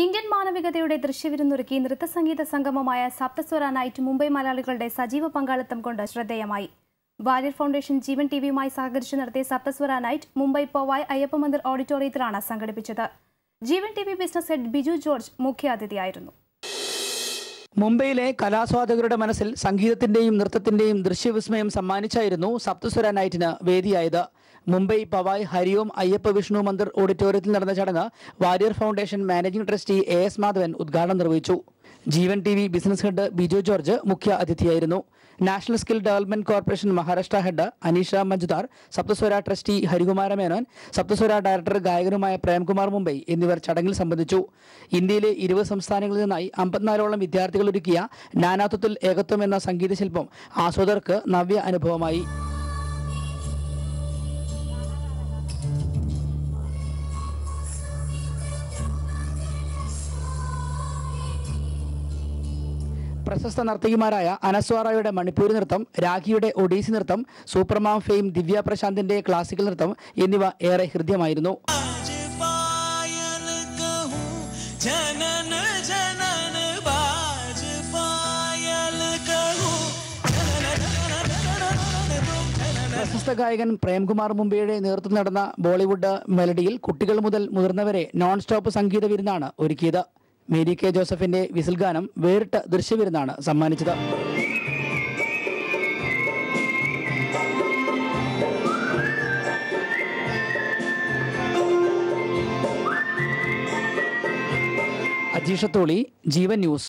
Indian മാനവികതയുടെ ദൃശ്യവിരുന്നൊരുക്കി നൃത്തസംഗീത സംഗമമായ സപ്തസ്വര night Mumbai മലയാളികളുടെ സജീവ പങ്കാളിത്തം കൊണ്ട് ശ്രദ്ധേയമായി. വാര്യർ ഫൗണ്ടേഷൻ ജീവൻ ടി വിയുമായി സഹകരിച്ച് നടത്തിയ സപ്തസ്വര നൈറ്റ് മുംബൈ പോവായ് അയ്യപ്പ മന്ദിർ ഓഡിറ്റോറിയത്തിലാണ് സംഘടിപ്പിച്ചത്. Jeevan T business head Biju George മുഖ്യാതിഥിയായിരുന്നു. മുംബൈയിലെ കലാസ്വാദകരുടെ മനസ്സിൽ സംഗീതത്തിന്റെയും നൃത്തത്തിന്റെയും ദൃശ്യവിസ്മയം സമ്മാനിച്ചായിരുന്നു സപ്തസ്വര നൈറ്റിന് വേദിയായത്. മുംബൈ പവായ് ഹരിയോം അയ്യപ്പ വിഷ്ണു മന്ദിർ ഓഡിറ്റോറിയത്തിൽ നടന്ന ചടങ്ങ് Warrier foundation managing trustee A S Madhavan ഉദ്ഘാടനം നിർവഹിച്ചു. Jeevan T V business head Biju George മുഖ്യ അതിഥിയായിരുന്നു. National skill development corporation Maharashtra head Aneesha Majumdar Saptaswara trustee Harikumara Menon Saptaswara director ഗായകനുമായ Premkumar Mumbai എന്നിവർ ചടങ്ങിൽ സംബന്ധിച്ചു. ഇന്ത്യയിലെ ഇരുപത് സംസ്ഥാനങ്ങളിൽ നിന്നായി അമ്പത്തിനാലോളം വിദ്യാർത്ഥികൾ ഒരുക്കിയ നാനാത്വത്തിൽ ഏകത്വം എന്ന സംഗീത ശില്പം ആസ്വാദകർക്ക് നവ്യ അനുഭവമായി. പ്രശസ്ത നർത്തകിമാരായ അനസ്വാറയുടെ മണിപ്പൂരി നൃത്തം രാഖിയുടെ ഒഡീസി നൃത്തം സൂപ്പർമാം ഫെയിം ദിവ്യ പ്രശാന്തിന്റെ ക്ലാസിക്കൽ നൃത്തം എന്നിവ ഏറെ ഹൃദ്യമായിരുന്നു. പ്രശസ്ത ഗായകൻ പ്രേംകുമാർ മുംബൈയുടെ നേതൃത്വം നടന്ന ബോളിവുഡ് മെലഡിയിൽ കുട്ടികൾ മുതൽ മുതിർന്നവരെ നോൺ സ്റ്റോപ്പ് സംഗീത വിരുന്നാണ് ഒരുക്കിയത്. മേരി കെ ജോസഫിന്റെ വിസിൽ ഗാനം വേറിട്ട ദൃശ്യവിരുന്നാണ് സമ്മാനിച്ചത്. അജീഷത്തോളി ജീവൻ ന്യൂസ്.